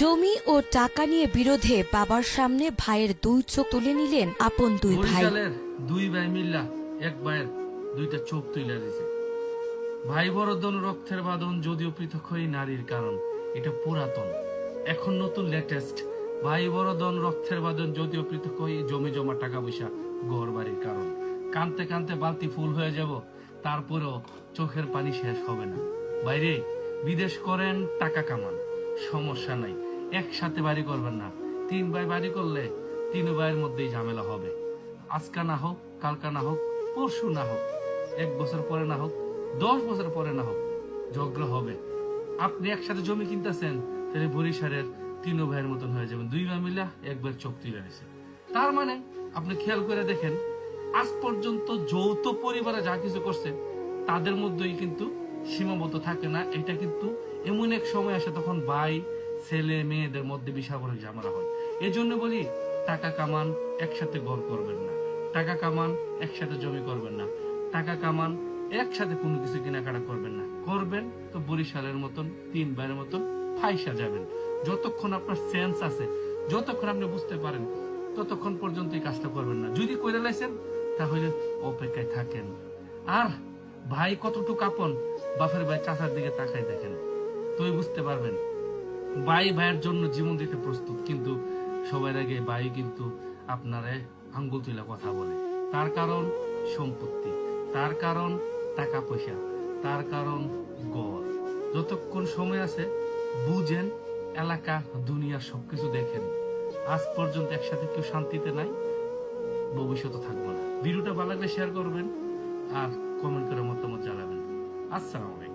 জমি ও টাকা নিয়ে বিরোধে বাবার সামনে ভাইয়ের দুই চোখ তুলে নিলেন আপন দুই ভাই। দুই ভাই মিল্লা, এক ভাইয়ের দুইটা চোখ তুলে দিছে। ভাই বড়দন রক্তের বাঁধন যদিও পৃথক হই নারীর কারণ, এটা পুরাতন। এখন নতুন লেটেস্ট ভাই বড়দন রক্তের বাঁধন যদিও পৃথক হই জমি জমা টাকা পয়সা ঘর বাড়ির কারণ। কানতে কানতে বালতি ফুল হয়ে যাব, তারপরেও চোখের পানি শেষ হবে না। বাইরে বিদেশ করেন, টাকা কামান, সমস্যা নাই। একসাথে বাড়ি করবেন না। তিন ভাই বাড়ি করলে তিন ভাইয়ের মধ্যেই ঝামেলা হবে। আজকা না হোক, কালকা না হোক, পরশু না হোক, এক বছর পরে না হোক, দশ বছর পরে না হোক, ঝগড়া হবে। আপনি একসাথে জমি কিনতেছেন, তাহলে বরিশালের তিন ভাইয়ের মতন হয়ে যাবেন। দুই ভাই মিলা একবার চোখ তুলে গেছে। তার মানে আপনি খেয়াল করে দেখেন, আজ পর্যন্ত যৌথ পরিবারে যা কিছু করছে, তাদের মধ্যেই কিন্তু সীমাবদ্ধ থাকে না। এটা কিন্তু এমন এক সময় আসে, তখন ভাই ছেলে মেয়েদের মধ্যে বিশাল বড় ঝামেলা হয়। এই জন্য বলি, টাকা কামান একসাথে গড় করবেন না। টাকা কামান একসাথে জমি করবেন না। টাকা কামান একসাথে কোনো কিছু কেনাকাটা করবেন না। করবেন তো বরিশালের মতন, তিন ভাইয়ের মতন ফাইসা যাবেন। যতক্ষণ আপনার সেন্স আছে, যতক্ষণ আপনি বুঝতে পারেন, ততক্ষণ পর্যন্ত এই কাজটা করবেন না। যদি করে লাইছেন, তাহলে অপেক্ষায় থাকেন। আর ভাই কতটুকু আপন, বাপের ভাই চাচার দিকে তাকাই দেখেন। তুই বুঝতে পারবেন। ভাই ভাইয়ের জন্য জীবন দিতে প্রস্তুত, কিন্তু সবার আগে ভাই কিন্তু আপনারে আঙ্গুল তুলে কথা বলে। তার কারণ সম্পত্তি, তার কারণ টাকা পয়সা তার কারণ গড়। যতক্ষণ সময় আছে, বুঝেন এলাকা, দুনিয়া সবকিছু দেখেন। আজ পর্যন্ত একসাথে কেউ শান্তিতে নাই, ভবিষ্যতে থাকব না। ভিডিওটা ভালো লাগলে শেয়ার করবেন আর কমেন্ট করে মতামত জানাবেন। আসসালামু আলাইকুম।